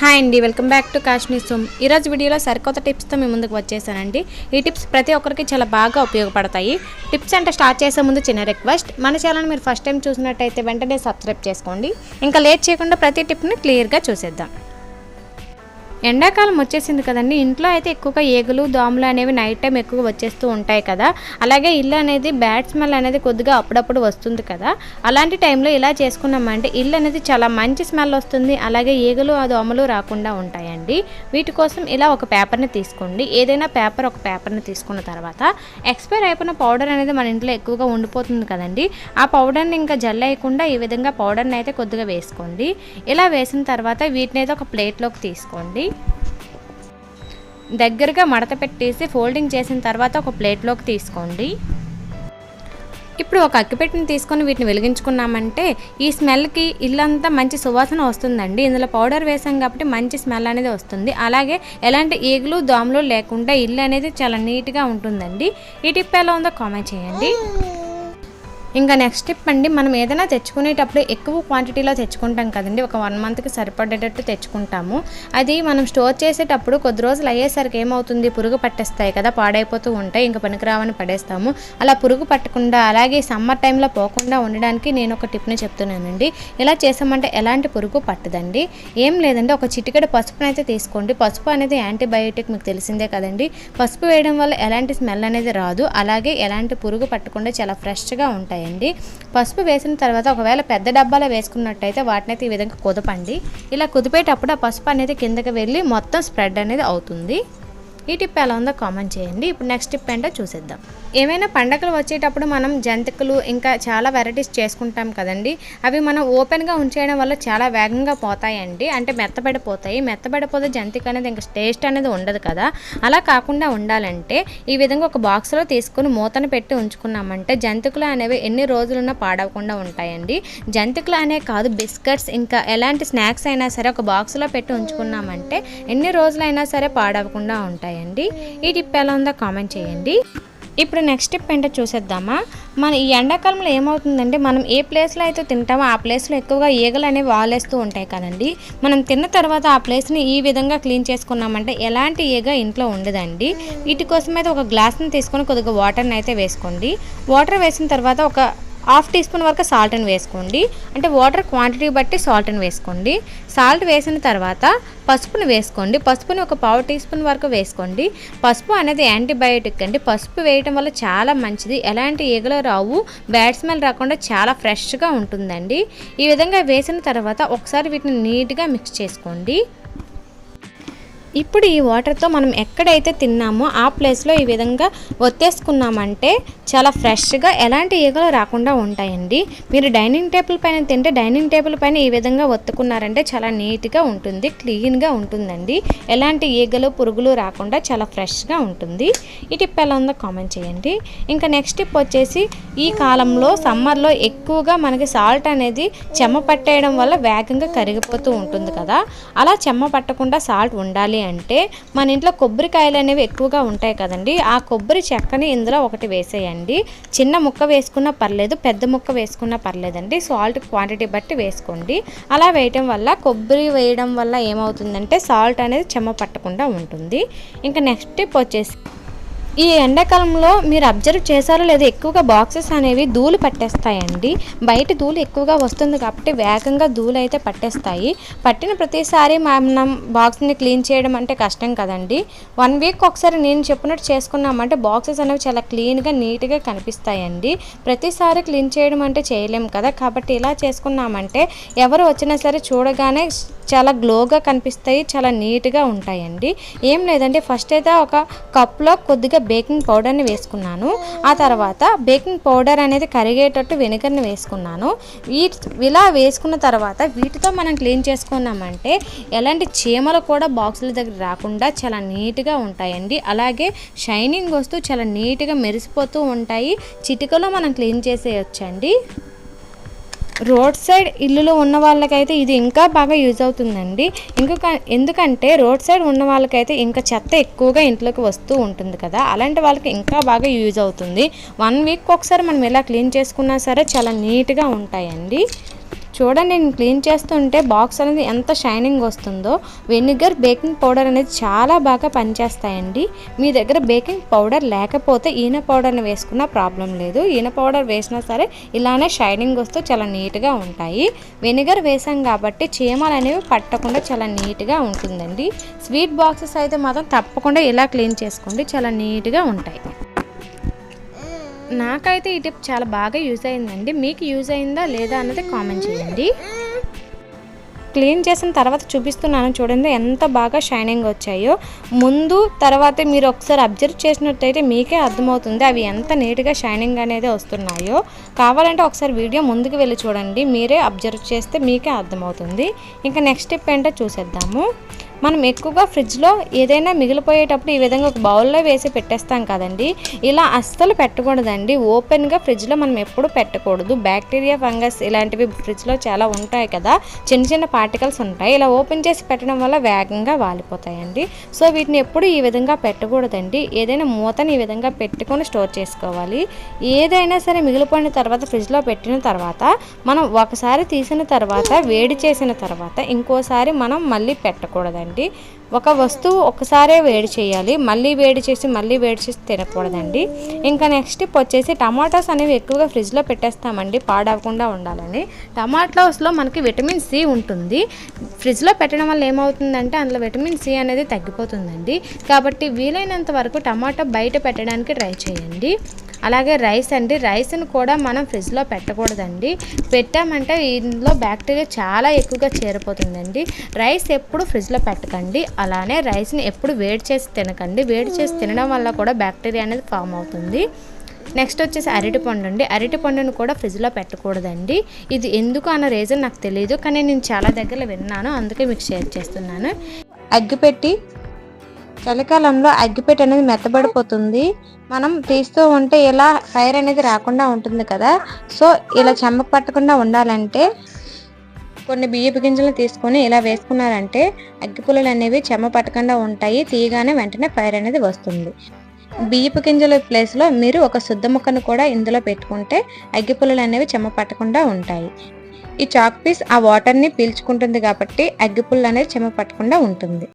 Hi అండి welcome back to Kashmir సోమ్ ఈరోజు వీడియోలో సరికొత్త టిప్స్తో మీ ముందుకు వచ్చేసానండి. ఈ టిప్స్ ప్రతి ఒక్కరికి చాలా బాగా ఉపయోగపడతాయి. టిప్స్ అంటే స్టార్ట్ చేసే ముందు చిన్న రిక్వెస్ట్ మన ఛానల్ మీరు ఫస్ట్ టైం చూసినట్టయితే వెంటనే సబ్స్క్రైబ్ చేసుకోండి. ఇంకా లేట్ చేయకుండా ప్రతి టిప్ని క్లియర్గా చూసేద్దాం. ఎండాకాలం వచ్చేసింది కదండి. ఇంట్లో అయితే ఎక్కువగా ఏగులు దోమలు అనేవి నైట్ టైం ఎక్కువ వచ్చేస్తూ ఉంటాయి కదా. అలాగే ఇల్లు అనేది బ్యాడ్ స్మెల్ అనేది కొద్దిగా అప్పుడప్పుడు వస్తుంది కదా. అలాంటి టైంలో ఇలా చేసుకున్నామంటే ఇల్లు అనేది చాలా మంచి స్మెల్ వస్తుంది. అలాగే ఏగులు ఆ దోమలు రాకుండా ఉంటాయండి. వీటి కోసం ఇలా ఒక పేపర్ని తీసుకోండి. ఏదైనా పేపర్ ఒక పేపర్ని తీసుకున్న తర్వాత ఎక్స్పైర్ అయిపోయిన పౌడర్ అనేది మన ఇంట్లో ఎక్కువగా ఉండిపోతుంది కదండి. ఆ పౌడర్ని ఇంకా జల్ అయ్యకుండా ఈ విధంగా పౌడర్ని అయితే కొద్దిగా వేసుకోండి. ఇలా వేసిన తర్వాత వీటిని అయితే ఒక ప్లేట్లోకి తీసుకోండి. దగ్గరగా మడత పెట్టేసి ఫోల్డింగ్ చేసిన తర్వాత ఒక ప్లేట్లోకి తీసుకోండి. ఇప్పుడు ఒక అక్కిపెట్టిని తీసుకొని వీటిని వెలిగించుకున్నామంటే ఈ స్మెల్కి ఇల్లంతా మంచి సువాసన వస్తుందండి. ఇందులో పౌడర్ వేసాం కాబట్టి మంచి స్మెల్ అనేది వస్తుంది. అలాగే ఎలాంటి ఈగలు దోమలు లేకుండా ఇల్లు అనేది చాలా నీట్గా ఉంటుందండి. ఈ టిప్ ఎలా ఉందో కామెంట్ చేయండి. ఇంకా నెక్స్ట్ టిప్ అండి మనం ఏదైనా తెచ్చుకునేటప్పుడు ఎక్కువ క్వాంటిటీలో తెచ్చుకుంటాం కదండి. ఒక వన్ మంత్కి సరిపడేటట్టు తెచ్చుకుంటాము. అది మనం స్టోర్ చేసేటప్పుడు కొద్ది రోజులు అయ్యేసరికి ఏమవుతుంది? పురుగు పట్టేస్తాయి కదా పాడైపోతూ ఉంటాయి. ఇంకా పనికిరావని పడేస్తాము. అలా పురుగు పట్టకుండా అలాగే సమ్మర్ టైంలో పోకుండా ఉండడానికి నేను ఒక టిప్ని చెప్తున్నానండి. ఇలా చేసామంటే ఎలాంటి పురుగు పట్టదండి. ఏం లేదండి ఒక చిటికెడ పసుపుని అయితే తీసుకోండి. పసుపు అనేది యాంటీబయోటిక్ మీకు తెలిసిందే కదండి. పసుపు వేయడం వల్ల ఎలాంటి స్మెల్ అనేది రాదు. అలాగే ఎలాంటి పురుగు పట్టకుండా చాలా ఫ్రెష్గా ఉంటాయి. ఉంటాయండి. పసుపు వేసిన తర్వాత ఒకవేళ పెద్ద డబ్బాలో వేసుకున్నట్టయితే వాటిని అయితే ఈ విధంగా కుదపండి. ఇలా కుదిపేటప్పుడు ఆ పసుపు అనేది కిందకి వెళ్ళి మొత్తం స్ప్రెడ్ అనేది అవుతుంది. ఈ టిప్ ఎలా ఉందో కామెంట్ చేయండి. ఇప్పుడు నెక్స్ట్ టిప్ ఏంటో చూసేద్దాం. ఏమైనా పండగలు వచ్చేటప్పుడు మనం జంతికలు ఇంకా చాలా వెరైటీస్ చేసుకుంటాం కదండి. అవి మనం ఓపెన్గా ఉంచేయడం వల్ల చాలా వేగంగా పోతాయండి. అంటే మెత్తబడిపోతాయి. మెత్తబడిపోతే జంతిక అనేది ఇంకా టేస్ట్ అనేది ఉండదు కదా. అలా కాకుండా ఉండాలంటే ఈ విధంగా ఒక బాక్స్లో తీసుకుని మూతను పెట్టి ఉంచుకున్నామంటే జంతికలు అనేవి ఎన్ని రోజులున్నా పాడవకుండా ఉంటాయండి. జంతికలు అనే కాదు బిస్కెట్స్ ఇంకా ఎలాంటి స్నాక్స్ అయినా సరే ఒక బాక్స్లో పెట్టి ఉంచుకున్నామంటే ఎన్ని రోజులైనా సరే పాడవకుండా ఉంటాయండి. ఈ టిప్ ఎలా ఉందో కామెంట్ చేయండి. ఇప్పుడు నెక్స్ట్ స్టెప్ ఏంటో చూసేద్దామా? మన ఈ ఎండాకాలంలో ఏమవుతుందంటే మనం ఏ ప్లేస్లో అయితే తింటామో ఆ ప్లేస్లో ఎక్కువగా ఈగలు అనేవి వాలేస్తూ ఉంటాయి కదండి. మనం తిన్న తర్వాత ఆ ప్లేస్ని ఈ విధంగా క్లీన్ చేసుకున్నామంటే ఎలాంటి ఈగ ఇంట్లో ఉండదండి. వీటి కోసం అయితే ఒక గ్లాస్ని తీసుకొని కొద్దిగా వాటర్ని అయితే వేసుకోండి. వాటర్ వేసిన తర్వాత ఒక హాఫ్ టీ స్పూన్ వరకు సాల్ట్ని వేసుకోండి. అంటే వాటర్ క్వాంటిటీ బట్టి సాల్ట్ని వేసుకోండి. సాల్ట్ వేసిన తర్వాత పసుపుని వేసుకోండి. పసుపుని ఒక పావు టీ స్పూన్ వరకు వేసుకోండి. పసుపు అనేది యాంటీబయోటిక్ అండి. పసుపు వేయటం వల్ల చాలా మంచిది. ఎలాంటి ఈగలు రావు. బ్యాడ్ స్మెల్ రాకుండా చాలా ఫ్రెష్గా ఉంటుందండి. ఈ విధంగా వేసిన తర్వాత ఒకసారి వీటిని నీట్గా మిక్స్ చేసుకోండి. ఇప్పుడు ఈ వాటర్తో మనం ఎక్కడైతే తిన్నామో ఆ ప్లేస్లో ఈ విధంగా ఒత్తేసుకున్నామంటే చాలా ఫ్రెష్గా ఎలాంటి ఈగలు రాకుండా ఉంటాయండి. మీరు డైనింగ్ టేబుల్ పైన తింటే డైనింగ్ టేబుల్ పైన ఈ విధంగా ఒత్తుకున్నారంటే చాలా నీట్గా ఉంటుంది క్లీన్గా ఉంటుందండి. ఎలాంటి ఈగలు పురుగులు రాకుండా చాలా ఫ్రెష్గా ఉంటుంది. ఈ టిప్ ఎలా ఉందో కామెంట్ చేయండి. ఇంకా నెక్స్ట్ టిప్ వచ్చేసి ఈ కాలంలో సమ్మర్లో ఎక్కువగా మనకి సాల్ట్ అనేది చెమ్మ పట్టేయడం వల్ల వేగంగా కరిగిపోతూ ఉంటుంది కదా. అలా చెమ్మ పట్టకుండా సాల్ట్ ఉండాలి అంటే మన ఇంట్లో కొబ్బరికాయలు అనేవి ఎక్కువగా ఉంటాయి కదండి. ఆ కొబ్బరి చెక్కని ఇందులో ఒకటి వేసేయండి. చిన్న ముక్క వేసుకున్నా పర్లేదు పెద్ద ముక్క వేసుకున్నా పర్లేదండి. సాల్ట్ క్వాంటిటీ బట్టి వేసుకోండి. అలా వేయటం వల్ల కొబ్బరి వేయడం వల్ల ఏమవుతుందంటే సాల్ట్ అనేది చెమ్మ పట్టకుండా ఉంటుంది. ఇంకా నెక్స్ట్ టిప్ వచ్చేసి ఈ ఎండాకాలంలో మీరు అబ్జర్వ్ చేశారో లేదో ఎక్కువగా బాక్సెస్ అనేవి ధూళి పట్టేస్తాయండి. బయట ధూళి ఎక్కువగా వస్తుంది కాబట్టి వేగంగా ధూళి అయితే పట్టేస్తాయి. పట్టిన ప్రతిసారి మనం బాక్స్ని క్లీన్ చేయడం అంటే కష్టం కదండి. వన్ వీక్ ఒకసారి నేను చెప్పినట్టు చేసుకున్నామంటే బాక్సెస్ అనేవి చాలా క్లీన్గా నీట్గా కనిపిస్తాయండి. ప్రతిసారి క్లీన్ చేయడం అంటే చేయలేము కదా. కాబట్టి ఇలా చేసుకున్నామంటే ఎవరు వచ్చినా సరే చూడగానే చాలా గ్లోగా కనిపిస్తాయి చాలా నీట్గా ఉంటాయండి. ఏం లేదంటే ఫస్ట్ అయితే ఒక కప్లో కొద్దిగా బేకింగ్ పౌడర్ని వేసుకున్నాను. ఆ తర్వాత బేకింగ్ పౌడర్ అనేది కరిగేటట్టు వెనిగర్ని వేసుకున్నాను. వీ ఇలా వేసుకున్న తర్వాత వీటితో మనం క్లీన్ చేసుకున్నామంటే ఎలాంటి చీమలు కూడా బాక్సుల దగ్గర రాకుండా చాలా నీట్గా ఉంటాయండి. అలాగే షైనింగ్ వస్తూ చాలా నీట్గా మెరిసిపోతూ ఉంటాయి. చిటికలో మనం క్లీన్ చేసేయచ్చండి. రోడ్ సైడ్ ఇల్లులో ఉన్న వాళ్ళకైతే ఇది ఇంకా బాగా యూజ్ అవుతుందండి. ఇంకొక ఎందుకంటే రోడ్ సైడ్ ఉన్న వాళ్ళకైతే ఇంకా చెత్త ఎక్కువగా ఇంట్లోకి వస్తూ ఉంటుంది కదా అలాంటి వాళ్ళకి ఇంకా బాగా యూజ్ అవుతుంది. వన్ వీక్ ఒకసారి మనం ఎలా క్లీన్ చేసుకున్నా సరే చాలా నీట్గా ఉంటాయండి. చూడండి నేను క్లీన్ చేస్తుంటే బాక్స్ అనేది ఎంత షైనింగ్ వస్తుందో. వెనిగర్ బేకింగ్ పౌడర్ అనేది చాలా బాగా పనిచేస్తాయండి. మీ దగ్గర బేకింగ్ పౌడర్ లేకపోతే ఈన పౌడర్ని వేసుకున్న ప్రాబ్లం లేదు. ఈన పౌడర్ వేసినా సరే ఇలానే షైనింగ్ వస్తూ చాలా నీట్గా ఉంటాయి. వెనిగర్ వేసాం కాబట్టి చీమలు అనేవి పట్టకుండా చాలా నీట్గా ఉంటుందండి. స్వీట్ బాక్సెస్ అయితే మాత్రం తప్పకుండా ఇలా క్లీన్ చేసుకోండి. చాలా నీట్గా ఉంటాయి. నాకైతే ఈ టిప్ చాలా బాగా యూజ్ అయిందండి. మీకు యూజ్ అయిందా లేదా అన్నది కామెంట్ చేయండి. క్లీన్ చేసిన తర్వాత చూపిస్తున్నాను చూడండి ఎంత బాగా షైనింగ్ వచ్చాయో. ముందు తర్వాత మీరు ఒకసారి అబ్జర్వ్ చేసినట్టయితే మీకే అర్థమవుతుంది అవి ఎంత నీట్గా షైనింగ్ అనేది వస్తున్నాయో. కావాలంటే ఒకసారి వీడియో ముందుకు వెళ్ళి చూడండి. మీరే అబ్జర్వ్ చేస్తే మీకే అర్థమవుతుంది. ఇంకా నెక్స్ట్ స్టెప్ ఏంటో చూసేద్దాము. మనం ఎక్కువగా ఫ్రిడ్జ్లో ఏదైనా మిగిలిపోయేటప్పుడు ఈ విధంగా ఒక బౌల్లో వేసి పెట్టేస్తాం కదండి. ఇలా అస్సలు పెట్టకూడదండి. ఓపెన్గా ఫ్రిడ్జ్లో మనం ఎప్పుడు పెట్టకూడదు. బ్యాక్టీరియా ఫంగస్ ఇలాంటివి ఫ్రిడ్జ్లో చాలా ఉంటాయి కదా. చిన్న చిన్న పార్టికల్స్ ఉంటాయి. ఇలా ఓపెన్ చేసి పెట్టడం వల్ల వేగంగా వాలిపోతాయండి. సో వీటిని ఎప్పుడు ఈ విధంగా పెట్టకూడదండి. ఏదైనా మూతని ఈ విధంగా పెట్టుకొని స్టోర్ చేసుకోవాలి. ఏదైనా సరే మిగిలిపోయిన తర్వాత ఫ్రిడ్జ్లో పెట్టిన తర్వాత మనం ఒకసారి తీసిన తర్వాత వేడి చేసిన తర్వాత ఇంకోసారి మనం మళ్ళీ పెట్టకూడదండి. ఒక వస్తువు ఒకసారే వేడి చేయాలి. మళ్ళీ వేడి చేసి మళ్ళీ వేడి చేసి తినకూడదండి. ఇంకా నెక్స్ట్ వచ్చేసి టమాటాస్ అనేవి ఎక్కువగా ఫ్రిడ్జ్లో పెట్టేస్తామండి. పాడవకుండా ఉండాలని. టమాటాస్లో మనకి విటమిన్ సి ఉంటుంది. ఫ్రిడ్జ్లో పెట్టడం వల్ల ఏమవుతుందంటే అందులో విటమిన్ సి అనేది తగ్గిపోతుందండి. కాబట్టి వీలైనంత వరకు టమాటా బయట పెట్టడానికి ట్రై చేయండి. అలాగే రైస్ అండి రైస్ని కూడా మనం ఫ్రిడ్జ్లో పెట్టకూడదండి. పెట్టామంటే ఇందులో బ్యాక్టీరియా చాలా ఎక్కువగా చేరిపోతుందండి. రైస్ ఎప్పుడు ఫ్రిడ్జ్లో పెట్టకండి అలానే రైస్ని ఎప్పుడు వేడి చేసి తినకండి. వేడి చేసి తినడం వల్ల కూడా బ్యాక్టీరియా అనేది ఫామ్ అవుతుంది. నెక్స్ట్ వచ్చేసి అరటిపండు అండి. అరటిపండును కూడా ఫ్రిడ్జ్లో పెట్టకూడదండి. ఇది ఎందుకు అన్న రీజన్ నాకు తెలియదు కానీ నేను చాలా దగ్గర విన్నాను అందుకే మీకు షేర్ చేస్తున్నాను. అగ్గిపెట్టి చలికాలంలో అగ్గిపెట్టి అనేది మెత్తబడిపోతుంది. మనం తీస్తూ ఉంటే ఇలా ఫైర్ అనేది రాకుండా ఉంటుంది కదా. సో ఇలా చెమ్మకు పట్టకుండా ఉండాలంటే కొన్ని బియ్యపు గింజలను తీసుకొని ఇలా వేసుకున్నారంటే అగ్గిపుల్లలు అనేవి చెమ్మ పట్టకుండా ఉంటాయి. తీయగానే వెంటనే ఫైర్ అనేది వస్తుంది. బియ్యపు గింజల ప్లేస్లో మీరు ఒక శుద్ధ ముక్కను కూడా ఇందులో పెట్టుకుంటే అగ్గిపుల్లలు అనేవి చెమ్మ పట్టకుండా ఉంటాయి. ఈ చాక్ పీస్ ఆ వాటర్ని పీల్చుకుంటుంది కాబట్టి అగ్గిపుల్ల అనేది చెమ్మ పట్టకుండా ఉంటుంది.